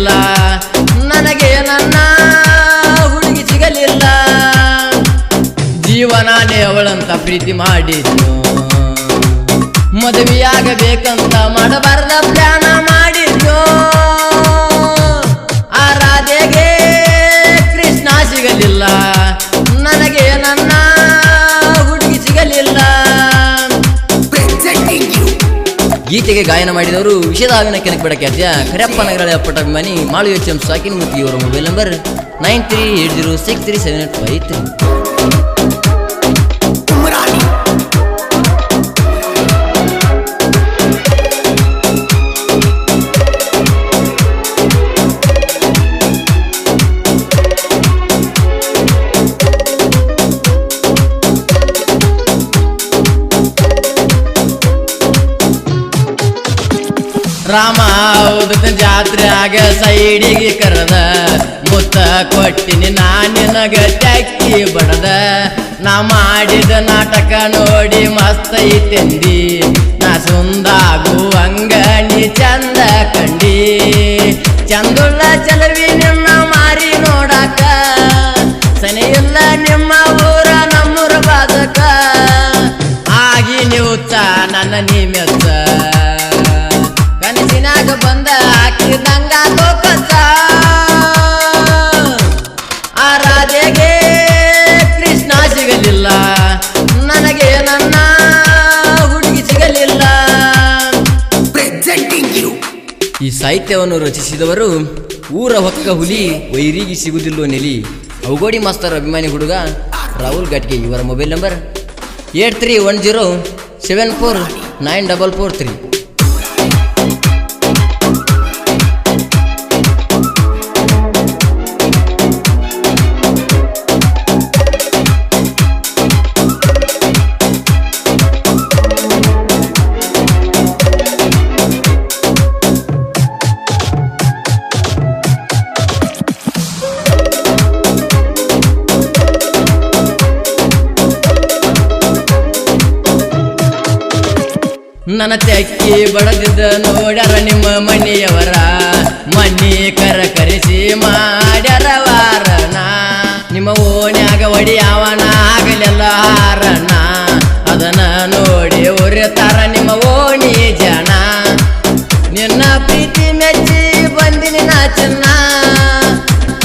ಸಿಗಲಿಲ್ಲ. ನನಗೆ ನನ್ನ ಹುಡುಗಿ ಸಿಗಲಿಲ್ಲ. ಜೀವನಾನೇ ಅವಳಂತ ಪ್ರೀತಿ ಮಾಡಿದ್ದು ಮದುವೆಯಾಗಬೇಕಂತ ಮಾಡಬಾರ್ದ ಪ್ಲಾನ್ ಗೀತೆಗೆ ಗಾಯನ ಮಾಡಿದವರು ವಿಷದ ಹಾವಿನ ಕೆನಕ್ ಬೇಡ ಖ್ಯಾತಿಯ ಕರಪ್ಪ ನಗರ ಅಭಿಮಾನಿ ಮಾಳು ಎಚ್ ಎಂ ಸಾಕಿನ್ ಮೂರ್ತಿ ಇವರ mobile number nine three eight zero six three seven eight five three Rama ಜಾತ್ರೆಯಾಗ ಸೈಡಿಗೆ ಕರೆದ. ಮುತ್ತ ಕೊಟ್ಟಿನಿ ನಾನಿನಗ ಟ್ಯಾಕಿ ಬಡದ. ನಾ ಮಾಡಿದ ನಾಟಕ ನೋಡಿ ಮಸ್ತ್ ಐತೆಂದಿ. ನಾ ಸುಂದಾಗು ಹಂಗ ನೀ ಚಂದ ಕಂಡಿ. ಚಂದುಳ್ಳ ಚಲವಿ ಈ ಸಾಹಿತ್ಯವನ್ನು ರಚಿಸಿದವರು ಊರ ಹೊಕ್ಕ ಹುಲಿ ವೈರಿಗೆ ಸಿಗುವುದಿಲ್ಲೋ ನೆಲಿ. ಅವಗೋಡಿ ಮಾಸ್ತರ್ ಅಭಿಮಾನಿ ಹುಡುಗ ರಾಹುಲ್ ಘಾಟ್ಗೆ ಇವರ mobile number eight three one zero seven four nine double four three. ನನ್ನ ತೆಕ್ಕಿ ಬಡದಿದ್ದ ನೋಡ್ಯಾರ ನಿಮ್ಮ ಮನೆಯವರ. ಮನಿ ಕರ ಕರೆಸಿ ಮಾಡ್ಯಾರ ವಾರನ. ನಿಮ್ಮ ಓಣ್ಯಾಗ ಒಡಿಯಾವನ